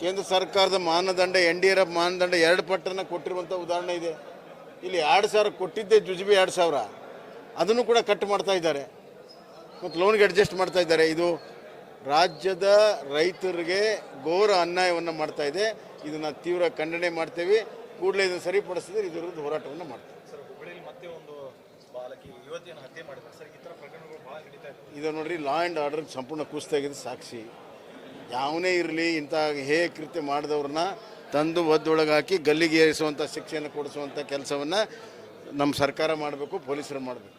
ಕೇಂದ್ರ ಸರ್ಕಾರದ ಮಾನದಂಡ ಎನ್ ಡಿ ಆರ್ ಎಫ್ ಮಾನದಂಡ ಎರಡು ಪಟ್ಟನ್ನು ಕೊಟ್ಟಿರುವಂಥ ಉದಾಹರಣೆ ಇದೆ. ಇಲ್ಲಿ ಎರಡು ಸಾವಿರ ಕೊಟ್ಟಿದ್ದೆ ಜುಜುಬಿ ಎರಡು ಸಾವಿರ. ಅದನ್ನು ಕೂಡ ಕಟ್ ಮಾಡ್ತಾ ಇದ್ದಾರೆ. ಮತ್ತು ಲೋನ್ಗೆ ಅಡ್ಜಸ್ಟ್ ಮಾಡ್ತಾ ಇದ್ದಾರೆ. ಇದು ರಾಜ್ಯದ ರೈತರಿಗೆ ಘೋರ ಅನ್ಯಾಯವನ್ನು ಮಾಡ್ತಾ ಇದೆ. ಇದನ್ನು ತೀವ್ರ ಖಂಡನೆ ಮಾಡ್ತೇವೆ. ಕೂಡಲೇ ಇದನ್ನು ಸರಿಪಡಿಸಿದ್ರೆ ಇದರ ವಿರುದ್ಧ ಹೋರಾಟವನ್ನು ಮಾಡ್ತೇವೆ. ಇದು ನೋಡ್ರಿ ಲಾ ಆ್ಯಂಡ್ ಆರ್ಡರ್ ಸಂಪೂರ್ಣ ಕುಸ್ತಾಗಿದೆ ಸಾಕ್ಷಿ. ಯಾವನೇ ಇರಲಿ, ಇಂಥ ಹೇ ಕೃತ್ಯ ಮಾಡಿದವ್ರನ್ನ ತಂದು ಒದ್ದೊಳಗೆ ಹಾಕಿ ಗಲ್ಲಿಗೆ ಏರಿಸುವಂಥ ಶಿಕ್ಷೆಯನ್ನು ಕೊಡಿಸುವಂಥ ಕೆಲಸವನ್ನು ನಮ್ಮ ಸರ್ಕಾರ ಮಾಡಬೇಕು, ಪೊಲೀಸರು ಮಾಡಬೇಕು.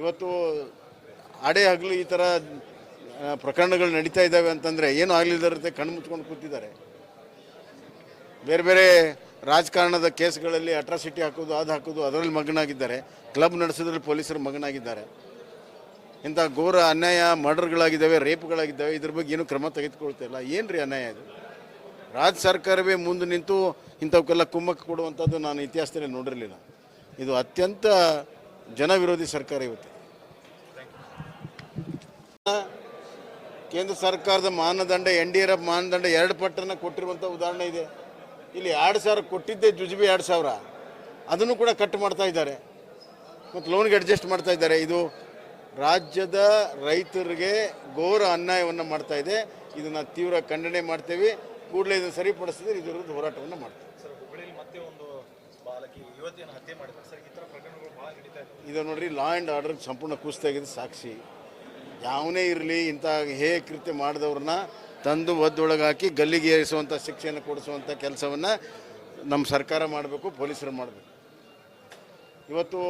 ಇವತ್ತು ಅಡೆ ಹಗಲು ಈ ಥರ ಪ್ರಕರಣಗಳು ನಡೀತಾ ಇದ್ದಾವೆ ಅಂತಂದರೆ ಏನು ಆಗಲಿಲ್ಲದಂತೆ ಕಣ್ಣು ಮುಚ್ಕೊಂಡು ಕೂತಿದ್ದಾರೆ. ಬೇರೆ ಬೇರೆ ರಾಜಕಾರಣದ ಕೇಸ್ಗಳಲ್ಲಿ ಅಟ್ರಾಸಿಟಿ ಹಾಕೋದು ಅದು ಹಾಕೋದು ಅದರಲ್ಲಿ ಮಗನಾಗಿದ್ದಾರೆ. ಕ್ಲಬ್ ನಡೆಸೋದ್ರಲ್ಲಿ ಪೊಲೀಸರು ಮಗನಾಗಿದ್ದಾರೆ. ಇಂಥ ಘೋರ ಅನ್ಯಾಯ ಮರ್ಡರ್ಗಳಾಗಿದ್ದಾವೆ, ರೇಪ್ಗಳಾಗಿದ್ದಾವೆ, ಇದ್ರ ಬಗ್ಗೆ ಏನು ಕ್ರಮ ತೆಗೆದುಕೊಳ್ತಿಲ್ಲ ಏನು ರೀ ಅನ್ಯಾಯ ಇದು? ರಾಜ್ಯ ಸರ್ಕಾರವೇ ಮುಂದೆ ನಿಂತು ಇಂಥವಕ್ಕೆಲ್ಲ ಕುಮ್ಮಕ್ಕೆ ಕೊಡುವಂಥದ್ದು ನಾನು ಇತಿಹಾಸದಲ್ಲಿ ನೋಡಿರಲಿಲ್ಲ. ಇದು ಅತ್ಯಂತ ಜನವಿರೋಧಿ ಸರ್ಕಾರ ಇವತ್ತು. ಕೇಂದ್ರ ಸರ್ಕಾರದ ಮಾನದಂಡ, ಎನ್ ಡಿ ಆರ್ ಎಫ್ ಮಾನದಂಡ ಎರಡು ಪಟ್ಟನ್ನು ಕೊಟ್ಟಿರುವಂಥ ಉದಾಹರಣೆ ಇದೆ. ಇಲ್ಲಿ ಎರಡು ಸಾವಿರ ಕೊಟ್ಟಿದ್ದೆ ಜುಜುಬಿ ಎರಡು ಸಾವಿರ. ಅದನ್ನು ಕೂಡ ಕಟ್ ಮಾಡ್ತಾ ಇದ್ದಾರೆ. ಮತ್ತು ಲೋನ್ಗೆ ಅಡ್ಜಸ್ಟ್ ಮಾಡ್ತಾ ಇದ್ದಾರೆ. ಇದು ರಾಜ್ಯದ ರೈತರಿಗೆ ಘೋರ ಅನ್ಯಾಯವನ್ನು ಮಾಡ್ತಾ ಇದೆ. ಇದನ್ನು ತೀವ್ರ ಖಂಡನೆ ಮಾಡ್ತೇವೆ. ಕೂಡಲೇ ಇದನ್ನು ಸರಿಪಡಿಸಿದ್ರೆ ಇದರ ವಿರುದ್ಧ ಹೋರಾಟವನ್ನು ಮಾಡ್ತೇವೆ. ಇದೆ. ನೋಡ್ರಿ ಲಾ ಆ್ಯಂಡ್ ಆರ್ಡರ್ ಸಂಪೂರ್ಣ ಕುಸ್ತಾಗಿದೆ ಸಾಕ್ಷಿ. ಯಾವನೇ ಇರಲಿ ಇಂಥ ಹೇ ಕೃತ್ಯ ಮಾಡಿದವ್ರನ್ನ ತಂದು ಒದ್ದೊಳಗೆ ಹಾಕಿ ಗಲ್ಲಿಗೆ ಏರಿಸುವಂಥ ಶಿಕ್ಷೆಯನ್ನು ಕೊಡಿಸುವಂಥ ಕೆಲಸವನ್ನು ನಮ್ಮ ಸರ್ಕಾರ ಮಾಡಬೇಕು ಪೊಲೀಸರು ಮಾಡಬೇಕು. ಇವತ್ತು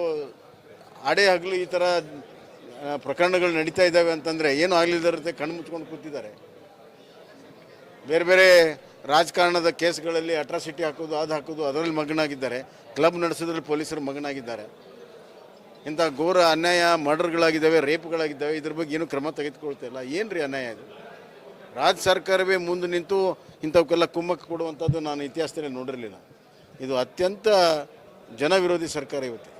ಆಡೇ ಹಗಲು ಈ ಥರ ಪ್ರಕರಣಗಳು ನಡೀತಾ ಇದ್ದಾವೆ ಅಂತಂದರೆ ಏನು ಆಗಲಿಲ್ಲದಂತೆ ಕಣ್ಣು ಮುಚ್ಕೊಂಡು ಕೂತಿದ್ದಾರೆ. ಬೇರೆ ಬೇರೆ ರಾಜಕಾರಣದ ಕೇಸ್ಗಳಲ್ಲಿ ಅಟ್ರಾಸಿಟಿ ಹಾಕೋದು ಅದು ಹಾಕೋದು ಅದರಲ್ಲಿ ಮಗನಾಗಿದ್ದಾರೆ. ಕ್ಲಬ್ ನಡೆಸೋದ್ರಲ್ಲಿ ಪೊಲೀಸರು ಮಗನಾಗಿದ್ದಾರೆ. ಇಂಥ ಘೋರ ಅನ್ಯಾಯ ಮರ್ಡರ್ಗಳಾಗಿದ್ದಾವೆ, ರೇಪ್ಗಳಾಗಿದ್ದಾವೆ, ಇದ್ರ ಬಗ್ಗೆ ಏನು ಕ್ರಮ ತೆಗೆದುಕೊಳ್ತಿಲ್ಲ ಏನು ರೀ ಅನ್ಯಾಯ ಇದು? ರಾಜ್ಯ ಸರ್ಕಾರವೇ ಮುಂದೆ ನಿಂತು ಇಂಥವಕ್ಕೆಲ್ಲ ಕುಮ್ಮಕ್ಕೆ ಕೊಡುವಂಥದ್ದು ನಾನು ಇತಿಹಾಸದಲ್ಲಿ ನೋಡಿರಲಿಲ್ಲ. ಇದು ಅತ್ಯಂತ ಜನವಿರೋಧಿ ಸರ್ಕಾರ ಇವತ್ತು.